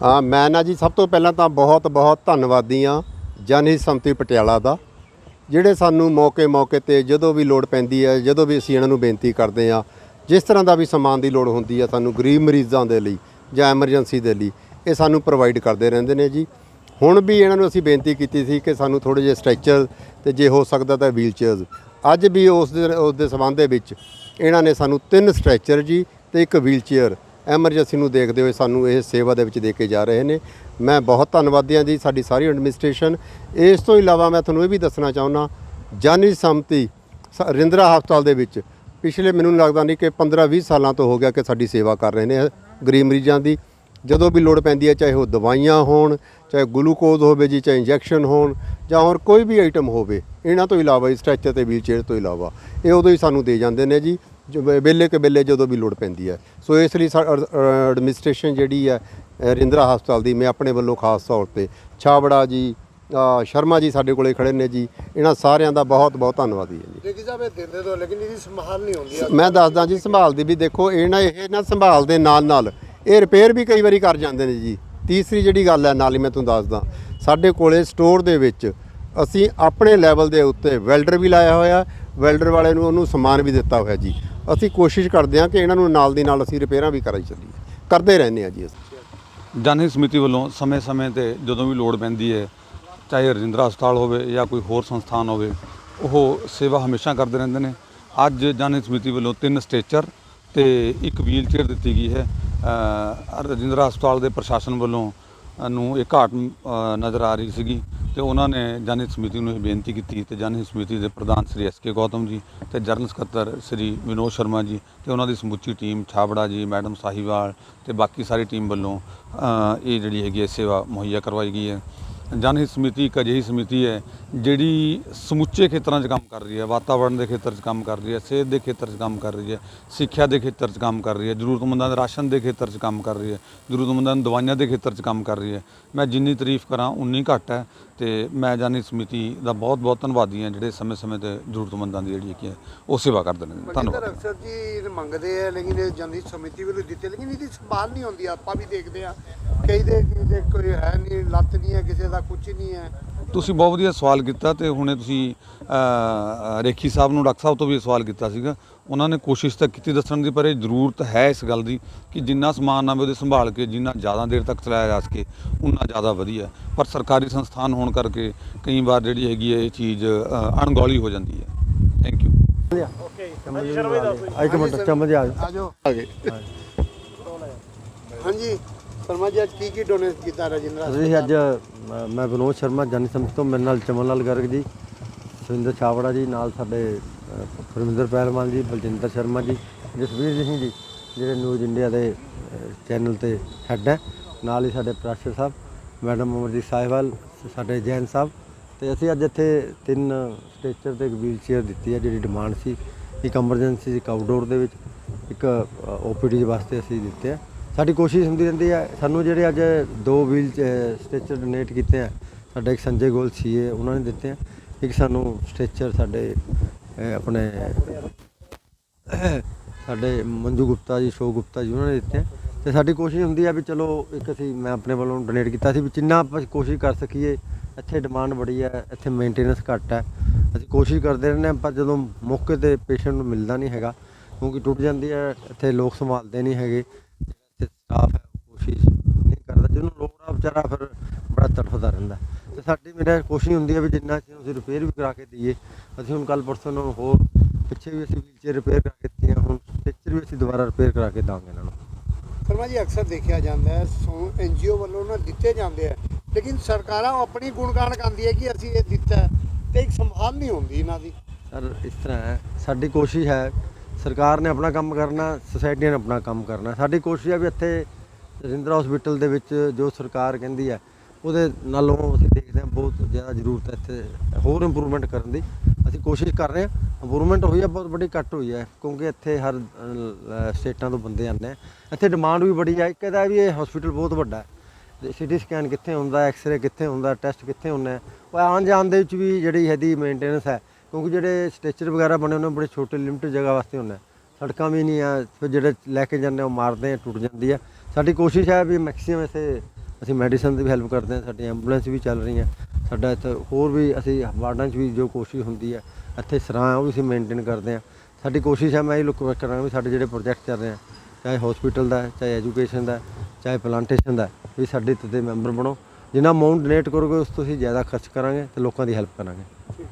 ਹਾਂ, ਮੈਂ ਨਾ ਜੀ ਸਭ ਤੋਂ ਪਹਿਲਾਂ ਤਾਂ ਬਹੁਤ ਬਹੁਤ ਧੰਨਵਾਦੀ ਹਾਂ ਜਨਹਿਤ ਸੰਮਤੀ ਪਟਿਆਲਾ ਦਾ, ਜਿਹੜੇ ਸਾਨੂੰ ਮੌਕੇ-ਮੌਕੇ ਤੇ ਜਦੋਂ ਵੀ ਲੋੜ ਪੈਂਦੀ ਹੈ, ਜਦੋਂ ਵੀ ਅਸੀਂ ਇਹਨਾਂ ਨੂੰ ਬੇਨਤੀ ਕਰਦੇ ਹਾਂ, ਜਿਸ ਤਰ੍ਹਾਂ ਦਾ ਵੀ ਸਮਾਨ ਦੀ ਲੋੜ ਹੁੰਦੀ ਹੈ ਸਾਨੂੰ ਗਰੀਬ ਮਰੀਜ਼ਾਂ ਦੇ ਲਈ ਜਾਂ ਐਮਰਜੈਂਸੀ ਦੇ ਲਈ, ਇਹ ਸਾਨੂੰ ਪ੍ਰੋਵਾਈਡ ਕਰਦੇ ਰਹਿੰਦੇ ਨੇ ਜੀ। ਹੁਣ ਵੀ ਇਹਨਾਂ ਨੂੰ ਅਸੀਂ ਬੇਨਤੀ ਕੀਤੀ ਸੀ ਕਿ ਸਾਨੂੰ ਥੋੜੇ ਜਿਹੇ ਸਟ੍ਰੈਚਰ ਤੇ ਜੇ ਹੋ ਸਕਦਾ ਤਾਂ ਵੀਲ ਚੇਅਰਸ ਅੱਜ ਵੀ ਉਸ ਦੇ ਉਸ ਦੇ ਸੰਬੰਧ ਦੇ ਵਿੱਚ ਇਹਨਾਂ ਨੇ ਸਾਨੂੰ ਤਿੰਨ ਸਟ੍ਰੈਚਰ ਜੀ ਤੇ ਇੱਕ ਵੀਲ ਚੇਅਰ ਐਮਰਜੈਂਸੀ ਨੂੰ ਦੇਖਦੇ ਹੋਏ ਸਾਨੂੰ ਇਹ ਸੇਵਾ ਦੇ ਵਿੱਚ ਦੇ ਕੇ ਜਾ ਰਹੇ ਨੇ। ਮੈਂ ਬਹੁਤ ਧੰਨਵਾਦੀ ਹਾਂ ਜੀ ਸਾਡੀ ਸਾਰੀ ਐਡਮਿਨਿਸਟ੍ਰੇਸ਼ਨ ਇਸ ਤੋਂ ਇਲਾਵਾ ਮੈਂ ਤੁਹਾਨੂੰ ਇਹ ਵੀ ਦੱਸਣਾ ਚਾਹੁੰਦਾ, ਜਾਨੀ ਸੰਮਤੀ ਸ- ਰਿੰਦਰਾ ਹਸਪਤਾਲ ਦੇ ਵਿੱਚ ਪਿਛਲੇ ਮੈਨੂੰ ਲੱਗਦਾ ਨਹੀਂ ਕਿ 15-20 ਸਾਲਾਂ ਤੋਂ ਹੋ ਗਿਆ ਕਿ ਸਾਡੀ ਸੇਵਾ ਕਰ ਰਹੇ ਨੇ ਗਰੀਬ ਮਰੀਜ਼ਾਂ ਦੀ। ਜਦੋਂ ਵੀ ਲੋੜ ਪੈਂਦੀ ਹੈ, ਚਾਹੇ ਉਹ ਦਵਾਈਆਂ ਹੋਣ, ਚਾਹੇ ਗਲੂਕੋਜ਼ ਹੋਵੇ ਜੀ, ਚਾਹੇ ਇੰਜੈਕਸ਼ਨ ਹੋਣ, ਜਾਂ ਹੋਰ ਕੋਈ ਵੀ ਆਈਟਮ ਹੋਵੇ, ਇਹਨਾਂ ਤੋਂ ਇਲਾਵਾ ਸਟ੍ਰੈਚਰ ਤੇ ਵੀਲ ਚੇਅਰ ਤੋਂ ਇਲਾਵਾ, ਇਹ ਉਦੋਂ ਹੀ ਸਾਨੂੰ ਦੇ ਜਾਂਦੇ ਨੇ ਜੀ। ਵੇਲੇ ਕੇ ਵੇਲੇ ਜਦੋਂ ਵੀ ਲੋੜ ਪੈਂਦੀ ਹੈ। ਸੋ ਇਸ ਲਈ ਐਡਮਿਨਿਸਟ੍ਰੇਸ਼ਨ ਜਿਹੜੀ ਹੈ ਰਿੰਦਰਾ ਹਸਪਤਾਲ ਦੀ ਮੈਂ ਆਪਣੇ ਵੱਲੋਂ ਖਾਸ ਤੌਰ ਤੇ ਛਾਬੜਾ ਜੀ ਸ਼ਰਮਾ ਜੀ ਸਾਡੇ ਕੋਲੇ ਖੜੇ ਨੇ ਜੀ। ਇਹਨਾਂ ਸਾਰਿਆਂ ਦਾ ਬਹੁਤ ਬਹੁਤ ਧੰਨਵਾਦੀ ਹੈ ਜੀ। ਲੇਕਿਨ ਸਾਹਿਬ ਇਹ ਦਿੰਦੇ ਤੋਂ ਲੇਕਿਨ ਇਹਦੀ ਸੰਭਾਲ ਨਹੀਂ ਹੁੰਦੀ। ਮੈਂ ਦੱਸਦਾ ਜੀ ਸੰਭਾਲਦੀ ਵੀ ਦੇਖੋ ਇਹ ਨਾ ਇਹ ਨਾ ਸੰਭਾਲ ਦੇ ਨਾਲ ਨਾਲ ਇਹ ਰਿਪੇਅਰ ਵੀ ਕਈ ਵਾਰੀ ਕਰ ਜਾਂਦੇ ਨੇ ਜੀ। ਤੀਸਰੀ ਜਿਹੜੀ ਗੱਲ ਹੈ ਨਾਲ ਹੀ ਮੈਂ ਤੁਹਾਨੂੰ ਦੱਸਦਾ ਸਾਡੇ ਕੋਲੇ ਸਟੋਰ ਦੇ ਵਿੱਚ ਅਸੀਂ ਆਪਣੇ ਲੈਵਲ ਦੇ ਉੱਤੇ ਵੈਲਡਰ ਵੀ ਲਾਇਆ ਹੋਇਆ ਵੈਲਡਰ ਵਾਲੇ ਨੂੰ ਉਹਨੂੰ ਸਮਾਨ ਵੀ ਦਿੱਤਾ ਹੋਇਆ ਜੀ। ਅਸੀਂ ਕੋਸ਼ਿਸ਼ ਕਰਦੇ ਹਾਂ ਕਿ ਇਹਨਾਂ ਨੂੰ ਨਾਲ ਦੀ ਨਾਲ ਅਸੀਂ ਰਿਪੇਅਰਾਂ ਵੀ ਕਰਾਈ ਚੱਲੀਏ। ਕਰਦੇ ਰਹਿੰਦੇ ਹਾਂ ਜੀ ਅਸੀਂ। ਜਨਹਿਤ ਸਮਿਤੀ ਵੱਲੋਂ ਸਮੇਂ-ਸਮੇਂ ਤੇ ਜਦੋਂ ਵੀ ਲੋੜ ਪੈਂਦੀ ਹੈ ਚਾਹੇ ਰਜਿੰਦਰਾ ਹਸਪਤਾਲ ਹੋਵੇ ਜਾਂ ਕੋਈ ਹੋਰ ਸੰਸਥਾਨ ਹੋਵੇ ਉਹ ਸੇਵਾ ਹਮੇਸ਼ਾ ਕਰਦੇ ਰਹਿੰਦੇ ਨੇ। ਅੱਜ ਜਨਹਿਤ ਸਮਿਤੀ ਵੱਲੋਂ ਤਿੰਨ ਸਟੇਚਰ ਤੇ ਇੱਕ ਵੀਲਚੇਅਰ ਦਿੱਤੀ ਗਈ ਹੈ। ਅ, ਰਜਿੰਦਰਾ ਹਸਪਤਾਲ ਦੇ ਪ੍ਰਸ਼ਾਸਨ ਵੱਲੋਂ ਅ, ਨੂੰ ਇਹ ਘਾਟ ਅ, ਨਜ਼ਰ ਆ ਰਹੀ ਸੀਗੀ। ਤੇ ਉਹਨਾਂ ਨੇ ਜਨਹਿਤ ਸਮਿਤੀ ਨੂੰ ਇਹ ਬੇਨਤੀ ਕੀਤੀ ਤੇ ਜਨਹਿਤ ਸਮਿਤੀ ਦੇ ਪ੍ਰਧਾਨ ਸ੍ਰੀ ਐਸ ਕੇ ਗੌਤਮ ਜੀ ਤੇ ਜਨਰਲ ਸਕੱਤਰ ਸ੍ਰੀ ਵਿਨੋਦ ਸ਼ਰਮਾ ਜੀ ਤੇ ਉਹਨਾਂ ਦੀ ਸਮੁੱਚੀ ਟੀਮ ਛਾਬੜਾ ਜੀ, ਮੈਡਮ ਸਾਹੀਵਾਲ ਤੇ ਬਾਕੀ ਸਾਰੀ ਟੀਮ ਵੱਲੋਂ ਇਹ ਜਿਹੜੀ ਹੈਗੀ ਹੈ ਸੇਵਾ ਮੁਹੱਈਆ ਕਰਵਾਈ ਗਈ ਹੈ। ਜਨਹਿਤ ਸਮਿਤੀ ਇੱਕ ਅਜਿਹੀ ਸਮਿਤੀ ਹੈ ਜਿਹੜੀ ਸਮੁੱਚੇ ਖੇਤਰਾਂ 'ਚ ਕੰਮ ਕਰ ਰਹੀ ਹੈ ਵਾਤਾਵਰਣ ਦੇ ਖੇਤਰ 'ਚ ਕੰਮ ਕਰ ਰਹੀ ਹੈ ਸਿਹਤ ਦੇ ਖੇਤਰ 'ਚ ਕੰਮ ਕਰ ਰਹੀ ਹੈ ਸਿੱਖਿਆ ਦੇ ਖੇਤਰ 'ਚ ਕੰਮ ਕਰ ਰਹੀ ਹੈ ਜ਼ਰੂਰਤਮੰਦਾਂ ਦੇ ਰਾਸ਼ਨ ਦੇ ਖੇਤਰ 'ਚ ਕੰਮ ਕਰ ਰਹੀ ਹੈ ਜ਼ਰੂਰਤਮੰਦਾਂ ਨੂੰ ਦਵਾਈਆਂ ਦੇ ਖੇਤਰ 'ਚ ਕੰਮ ਕਰ ਰਹੀ ਹੈ। ਮੈਂ ਜਿੰਨੀ ਤਾਰੀਫ ਕਰਾਂ ਉਨੀ ਘੱਟ ਹੈ ਤੇ ਮੈਂ ਜਨਹਿਤ ਸਮਿਤੀ ਦਾ ਬਹੁਤ ਬਹੁਤ ਧੰਨਵਾਦੀ ਹਾਂ ਜਿਹੜੇ ਸਮੇਂ-ਸਮੇਂ ਤੇ ਜ਼ਰੂਰਤਮੰਦਾਂ ਦੀ ਜਿਹੜੀ ਹੈ ਉਹ ਸੇਵਾ ਕਰਦੇ ਨੇ। ਧੰਨਵਾਦ। ਅਕਸਰ ਜੀ ਇਹ ਮੰਗਦੇ ਆ ਲੇਕਿਨ ਇਹ ਜਨਹਿਤ ਸਮਿਤੀ ਵੱਲੋਂ ਦਿੱਤੇ ਲੇਕਿਨ ਇਹਦੀ ਸੰਭਾਲ ਨਹੀਂ ਹੁੰਦੀ ਆਪਾਂ ਵੀ ਦੇਖਦੇ ਆ ਕਈ ਦੇ ਕੋਈ ਹੈ ਨਹੀਂ ਲੱਤ ਨਹੀਂ ਹੈ ਕਿਸੇ ਦਾ ਕੁਝ ਨਹੀਂ ਹੈ। ਤੁਸੀਂ ਬਹੁਤ ਵਧੀਆ ਸਵਾਲ ਕੀਤਾ ਤੇ ਹੁਣੇ ਤੁਸੀਂ ਰੇਖੀ ਸਾਹਿਬ ਨੂੰ ਡਾਕਟਰ ਸਾਹਿਬ ਤੋਂ ਵੀ ਇਹ ਸਵਾਲ ਕੀਤਾ ਸੀਗਾ। ਉਹਨਾਂ ਨੇ ਕੋਸ਼ਿਸ਼ ਤਾਂ ਕੀਤੀ ਦੱਸਣ ਦੀ ਪਰ ਇਹ ਜ਼ਰੂਰਤ ਹੈ ਇਸ ਗੱਲ ਦੀ ਕਿ ਜਿੰਨਾ ਸਮਾਨ ਆਵੇ ਉਹਦੇ ਸੰਭਾਲ ਕੇ ਜਿੰਨਾ ਜ਼ਿਆਦਾ ਦੇਰ ਤੱਕ ਚਲਾਇਆ ਜਾ ਸਕੇ ਉਨਾ ਜ਼ਿਆਦਾ ਵਧੀਆ। ਪਰ ਸਰਕਾਰੀ ਸੰਸਥਾਨ ਹੋਣ ਕਰਕੇ ਕਈ ਵਾਰ ਜਿਹੜੀ ਹੈਗੀ ਹੈ ਇਹ ਚੀਜ਼ ਅਣਗੌਲੀ ਹੋ ਜਾਂਦੀ ਹੈ। ਥੈਂਕ ਯੂ ਇੱਕ ਮਿੰਟ ਆ ਹਾਂਜੀ। ਸ਼ਰਮਾ ਜੀ ਅੱਜ ਕੀ ਕੀ ਡੋਨੇਟ ਕੀਤਾ ਰਜਿੰਦਰਾ ਅਸੀਂ ਅੱਜ ਅ, ਮੈਂ ਵਿਨੋਦ ਸ਼ਰਮਾ ਜਨ ਸੰਮਤ ਤੋਂ ਮੇਰੇ ਨਾਲ ਚਮਨ ਲਾਲ ਗਰਗ ਜੀ ਸੁਰਿੰਦਰ ਛਾਵੜਾ ਜੀ ਨਾਲ ਸਾਡੇ ਅ, ਪਰਮਿੰਦਰ ਪਹਿਲਵਾਨ ਜੀ ਬਲਜਿੰਦਰ ਸ਼ਰਮਾ ਜੀ ਜਸਵੀਰ ਸਿੰਘ ਜੀ ਜਿਹੜੇ ਨਿਊਜ਼ ਇੰਡੀਆ ਦੇ ਅ, ਚੈਨਲ ਤੇ ਹੈੱਡ ਹੈ ਨਾਲ ਹੀ ਸਾਡੇ ਪ੍ਰਾਸ਼ਰ ਸਾਹਿਬ ਮੈਡਮ ਅਮਰਜੀਤ ਸਾਹਿਬਾਲ ਸਾਡੇ ਜੈਨ ਸਾਹਿਬ ਤੇ ਅਸੀਂ ਅੱਜ ਇੱਥੇ ਤਿੰਨ ਸਟੇਚਰ ਤੇ ਇੱਕ ਵੀਲ ਚੇਅਰ ਦਿੱਤੀ ਹੈ ਜਿਹੜੀ ਡਿਮਾਂਡ ਸੀ ਇੱਕ ਐਮਰਜੈਂਸੀ ਇੱਕ ਆਊਟਡੋਰ ਦੇ ਵਿੱਚ ਇੱਕ ਓਪੀਡੀ ਵਾਸਤੇ ਅਸੀਂ ਦਿੱਤੇ ਹੈ। ਸਾਡੀ ਕੋਸ਼ਿਸ਼ ਹੁੰਦੀ ਰਹਿੰਦੀ ਹੈ, ਸਾਨੂੰ ਜਿਹੜੇ ਅੱਜ ਦੋ ਵੀਲ ਸਟ੍ਰੈਚਰ ਡੋਨੇਟ ਕੀਤੇ ਆ, ਸਾਡੇ ਇੱਕ ਸੰਜੇ ਗੋਲ ਸੀਏ ਉਹਨਾਂ ਨੇ ਦਿੱਤੇ ਆ, ਇੱਕ ਸਾਨੂੰ ਸਟ੍ਰੈਚਰ ਸਾਡੇ ਆਪਣੇ, ਸਾਡੇ ਮੰਜੂ ਗੁਪਤਾ ਜੀ ਸ਼ੋ ਗੁਪਤਾ ਜੀ, ਉਹਨਾਂ ਨੇ ਦਿੱਤੇ ਆ, ਤੇ ਸਾਡੀ ਕੋਸ਼ਿਸ਼ ਹੁੰਦੀ ਆ ਵੀ ਚਲੋ ਇੱਕ ਅਸੀਂ, ਮੈਂ ਆਪਣੇ ਵੱਲੋਂ ਡੋਨੇਟ ਕੀਤਾ ਸੀ ਵੀ ਜਿੰਨਾ ਆਪਾਂ ਕੋਸ਼ਿਸ਼ ਕਰ ਸਕੀਏ, ਇੱਥੇ ਡਿਮਾਂਡ ਬੜੀ ਹੈ, ਇੱਥੇ ਮੇਨਟੇਨੈਂਸ ਘੱਟ ਹੈ, ਅਸੀਂ ਕੋਸ਼ਿਸ਼ ਕਰਦੇ ਰਹਿੰਦੇ ਹਾਂ, ਪਰ ਜਦੋਂ ਮੌਕੇ ਤੇ ਪੇਸ਼ੈਂਟ ਨੂੰ ਮਿਲਦਾ ਨਹੀਂ ਹੈਗਾ, ਕਿਉਂਕਿ ਟੁੱਟ ਜਾਂਦੀ ਹੈ, ਇੱਥੇ ਲੋਕ ਸੰਭਾਲਦੇ ਨਹੀਂ ਹੈਗੇ ਇੱਥੇ ਸਟਾਫ ਹੈ ਉਹ ਕੋਸ਼ਿਸ਼ ਨਹੀਂ ਕਰਦਾ। ਜਿਹਨੂੰ ਲੋੜ ਆ ਵਿਚਾਰਾ ਫਿਰ ਬੜਾ ਤੜਫਦਾ ਰਹਿੰਦਾ। ਤੇ ਸਾਡੀ ਮੇਰਾ ਕੋਸ਼ਿਸ਼ ਹੁੰਦੀ ਹੈ ਵੀ ਜਿੰਨਾ ਅਸੀਂ ਅਸੀਂ ਰਿਪੇਅਰ ਵੀ ਕਰਾ ਕੇ ਦਈਏ ਅਸੀਂ ਹੁਣ ਕੱਲ ਪਰਸੋਂ ਨੂੰ ਹੋਰ ਪਿੱਛੇ ਵੀ ਅਸੀਂ ਵੀਲਚੇਅਰ ਰਿਪੇਅਰ ਕਰਾ ਕੇ ਦਿੱਤੀਆਂ ਹੁਣ ਸਟ੍ਰੈਚਰ ਵੀ ਅਸੀਂ ਦੁਬਾਰਾ ਰਿਪੇਅਰ ਕਰਾ ਕੇ ਦਾਂਗੇ ਇਹਨਾਂ ਨੂੰ। ਸ਼ਰਮਾ ਜੀ ਅਕਸਰ ਦੇਖਿਆ ਜਾਂਦਾ ਹੈ ਸੋ ਐਨਜੀਓ ਵੱਲੋਂ ਨਾ ਦਿੱਤੇ ਜਾਂਦੇ ਆ ਲੇਕਿਨ ਸਰਕਾਰਾਂ ਆਪਣੀ ਗੁਣਗਾਨ ਕਰਦੀ ਹੈ ਕਿ ਅਸੀਂ ਇਹ ਦਿੱਤਾ ਤੇ ਇੱਕ ਸੰਭਾਲ ਨਹੀਂ ਹੁੰਦੀ ਇਹਨਾਂ ਦੀ। ਸਰ ਇਸ ਤਰ੍ਹਾਂ ਹੈ ਸਾਡੀ ਕੋਸ਼ਿਸ਼ ਹੈ ਸਰਕਾਰ ਨੇ ਆਪਣਾ ਕੰਮ ਕਰਨਾ ਸੁਸਾਇਟੀ ਨੇ ਆਪਣਾ ਕੰਮ ਕਰਨਾ। ਸਾਡੀ ਕੋਸ਼ਿਸ਼ ਹੈ ਵੀ ਇੱਥੇ ਰਜਿੰਦਰਾ ਹਸਪੀਟਲ ਦੇ ਵਿੱਚ ਜੋ ਸਰਕਾਰ ਕਹਿੰਦੀ ਹੈ, ਉਹਦੇ ਨਾਲੋਂ ਅਸੀਂ ਦੇਖਦੇ ਹਾਂ ਬਹੁਤ ਜ਼ਿਆਦਾ ਜ਼ਰੂਰਤ ਹੈ ਇੱਥੇ ਹੋਰ ਇੰਪਰੂਵਮੈਂਟ ਕਰਨ ਦੀ। ਅਸੀਂ ਕੋਸ਼ਿਸ਼ ਕਰ ਰਹੇ ਹਾਂ। ਇੰਪਰੂਵਮੈਂਟ ਹੋਈ ਹੈ, ਬਹੁਤ ਵੱਡੀ ਘੱਟ ਹੋਈ ਹੈ, ਕਿਉਂਕਿ ਇੱਥੇ ਹਰ ਸਟੇਟਾਂ ਤੋਂ ਬੰਦੇ ਆਉਂਦੇ ਆ। ਇੱਥੇ ਡਿਮਾਂਡ ਵੀ ਬੜੀ ਹੈ। ਇੱਕ ਇਹਦਾ ਵੀ ਇਹ ਹਸਪੀਟਲ ਬਹੁਤ ਵੱਡਾ ਹੈ। ਸਿਟੀ ਸਕੈਨ ਕਿੱਥੇ ਹੁੰਦਾ ਐਕਸ-ਰੇ ਕਿੱਥੇ ਹੁੰਦਾ ਟੈਸਟ ਕਿੱਥੇ ਹੁੰਦੇ ਆ। ਉਹ ਆਉਣ ਜਾਣ ਦੇ ਵਿੱਚ ਵੀ ਜਿਹੜੀ ਇਹਦੀ ਮੇਨਟੇਨੈਂਸ ਹੈ ਕਿਉਂਕਿ ਜਿਹੜੇ ਸਟ੍ਰੈਚਰ ਵਗੈਰਾ ਬਣੇ ਉਹਨਾਂ ਬੜੇ ਛੋਟੇ, ਲਿਮਟਿਡ ਜਗ੍ਹਾ ਵਾਸਤੇ ਹੁੰਦੇ ਸੜਕਾਂ ਵੀ ਨਹੀਂ ਆ, ਫਿਰ ਜਿਹੜੇ ਲੈ ਕੇ ਜਾਂਦੇ ਆ, ਉਹ ਮਾਰਦੇ ਆ, ਟੁੱਟ ਜਾਂਦੀ ਆ। ਸਾਡੀ ਕੋਸ਼ਿਸ਼ ਹੈ ਵੀ ਮੈਕਸਿਮਮ ਇਥੇ ਅਸੀਂ ਮੈਡੀਸਨ ਦੀ ਵੀ ਹੈਲਪ ਕਰਦੇ ਹਾਂ, ਸਾਡੀ ਐਂਬੂਲੈਂਸ ਵੀ ਚੱਲ ਰਹੀਆਂ ਸਾਡਾ ਇੱਥੇ ਹੋਰ ਵੀ ਅਸੀਂ ਵਾਰਡਾਂ 'ਚ ਵੀ ਜੋ ਕੋਸ਼ਿਸ਼ ਹੁੰਦੀ ਹੈ ਇੱਥੇ ਸਰਾਂ ਉਹ ਵੀ ਅਸੀਂ ਮੇਨਟੇਨ ਕਰਦੇ ਹਾਂ। ਸਾਡੀ ਕੋਸ਼ਿਸ਼ ਹੈ, ਮੈਂ ਇਹ ਲੋਕ ਕਰਾਂਗਾ ਵੀ ਸਾਡੇ ਜਿਹੜੇ ਪ੍ਰੋਜੈਕਟ ਚੱਲ ਰਹੇ ਆ, ਚਾਹੇ ਹਸਪੀਟਲ ਦਾ ਚਾਹੇ ਐਜੂਕੇਸ਼ਨ ਦਾ ਚਾਹੇ ਪਲਾਂਟੇਸ਼ਨ ਦਾ ਵੀ ਸਾਡੇ ਤੇ ਮੈਂਬਰ ਬਣੋ। ਜਿੰਨਾ ਅਮਾਉਂਟ ਡੋਨੇਟ ਕਰੋਗੇ, ਉਸ ਤੋਂ ਅਸੀਂ ਜ਼ਿਆਦਾ ਖਰਚ ਕਰਾਂਗੇ ਤੇ ਲੋਕਾਂ ਦੀ ਹੈਲਪ ਕਰਾਂਗੇ।